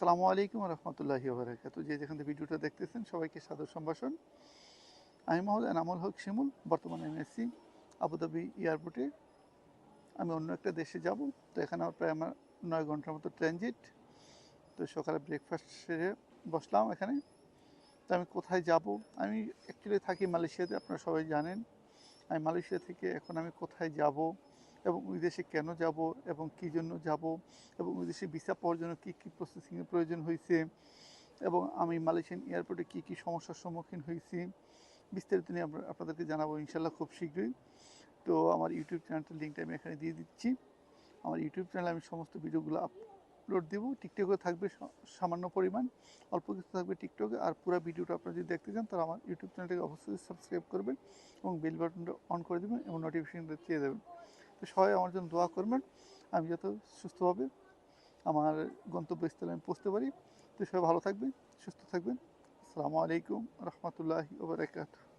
আসসালামু আলাইকুম রহমতুল্লাহি বারাকাতু যে যেখান থেকে ভিডিওটা দেখতেছেন, সবাইকে সাদর সম্ভাষণ। আমি মোহাম্মদ এনামুল হক শিমুল, বর্তমানে এমএসসি আবুধাবি এয়ারপোর্টে। আমি অন্য একটা দেশে যাব, তো এখানে আমার প্রায় আমার নয় ঘণ্টার মতো ট্রানজিট। তো সকালে ব্রেকফাস্ট সেরে বসলাম এখানে। তো আমি কোথায় যাব? আমি অ্যাকচুয়ালি থাকি মালয়েশিয়াতে, আপনারা সবাই জানেন। আমি মালয়েশিয়া থেকে এখন আমি কোথায় যাব? এবং ওই দেশে কেন যাব এবং কী জন্য যাব এবং ওই দেশে ভিসা পাওয়ার জন্য কী কী প্রসেসিংয়ের প্রয়োজন হয়েছে এবং আমি মালয়েশিয়ান এয়ারপোর্টে কী কী সমস্যার সম্মুখীন হয়েছি বিস্তারিত নিয়ে আপনাদেরকে জানাব ইনশাল্লাহ খুব শীঘ্রই। তো আমার ইউটিউব চ্যানেলটার লিঙ্কটা আমি এখানে দিয়ে দিচ্ছি। আমার ইউটিউব চ্যানেলে আমি সমস্ত ভিডিওগুলো আপলোড দেবো। টিকটকে থাকবে সামান্য পরিমাণ, অল্প কিছু থাকবে টিকটকে আর পুরো ভিডিওটা আপনারা যদি দেখতে চান, তাহলে আমার ইউটিউব চ্যানেলটাকে অবশ্যই সাবস্ক্রাইব করবেন এবং বেল বাটনটা অন করে দেবেন এবং নোটিফিকেশনটা চেয়ে দেবেন। তো সবাই আমার জন্য দোয়া করবেন। আমি যত সুস্থভাবে আমার গন্তব্যস্থলে আমি পৌঁছতে পারি। তো সবাই ভালো থাকবেন, সুস্থ থাকবেন। আসসালামু আলাইকুম রহমতুল্লাহি ওবরাকাতুহ